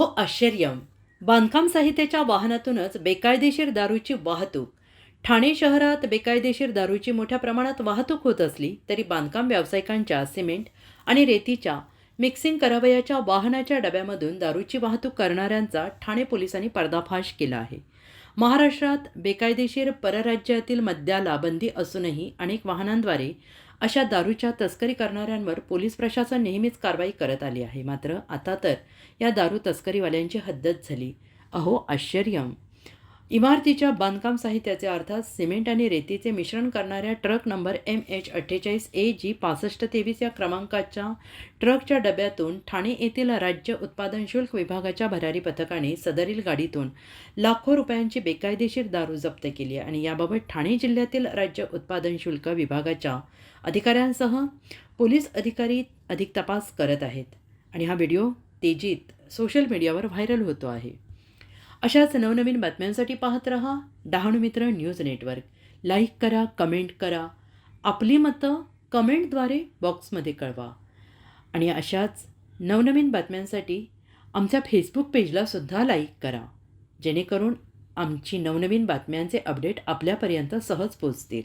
आश्चर्य बांधकाम साहित्याच्या वाहनातूनच बेकायदेशीर दारूची वाहतूक. ठाणे शहरात बेकायदेशीर दारूची मोठ्या प्रमाणात वाहतूक होत असली तरी बांधकाम व्यावसायिकांच्या सिमेंट आणि रेतीच्या मिक्सिंग करावयाच्या वाहनाच्या डब्यामधून दारूची वाहतूक करणाऱ्यांचा ठाणे पोलिसांनी पर्दाफाश केला आहे. महाराष्ट्रात बेकायदेशीर परराज्यातील मद्याला बंदी असूनही अनेक वाहनांद्वारे अशा दारूच्या तस्करी करणाऱ्यांवर पोलीस प्रशासन नेहमीच कारवाई करत आली आहे. मात्र आता तर या दारू तस्करीवाल्यांची हद्दच झाली. अहो आश्चर्यम इमारतीच्या बांधकाम साहित्याचे अर्थात सिमेंट आणि रेतीचे मिश्रण करणाऱ्या ट्रक नंबर एम एच अठ्ठेचाळीस ए जी पासष्ट तेवीस या क्रमांकाच्या ट्रकच्या डब्यातून ठाणे येथील राज्य उत्पादन शुल्क विभागाच्या भरारी पथकाने सदरील गाडीतून लाखो रुपयांची बेकायदेशीर दारू जप्त केली आणि याबाबत ठाणे जिल्ह्यातील राज्य उत्पादन शुल्क विभागाच्या अधिकाऱ्यांसह पोलीस अधिकारी अधिक तपास करत आहेत. आणि हा व्हिडिओ तेजीत सोशल मीडियावर व्हायरल होतो आहे. अशाच नवनवीन बातम्यांसाठी पाहत रहा Dahanu Mitra news network. Like करा कमेंट करा. आपली मतं कमेंटद्वारे बॉक्समध्ये कळवा. आणि अशाच नवनवीन बातम्यांसाठी आमच्या फेसबुक पेजला सुद्धा लाईक करा. जेणेकरून आमची नवनवीन बातम्यांचे अपडेट आपल्यापर्यंत सहज पोचतील.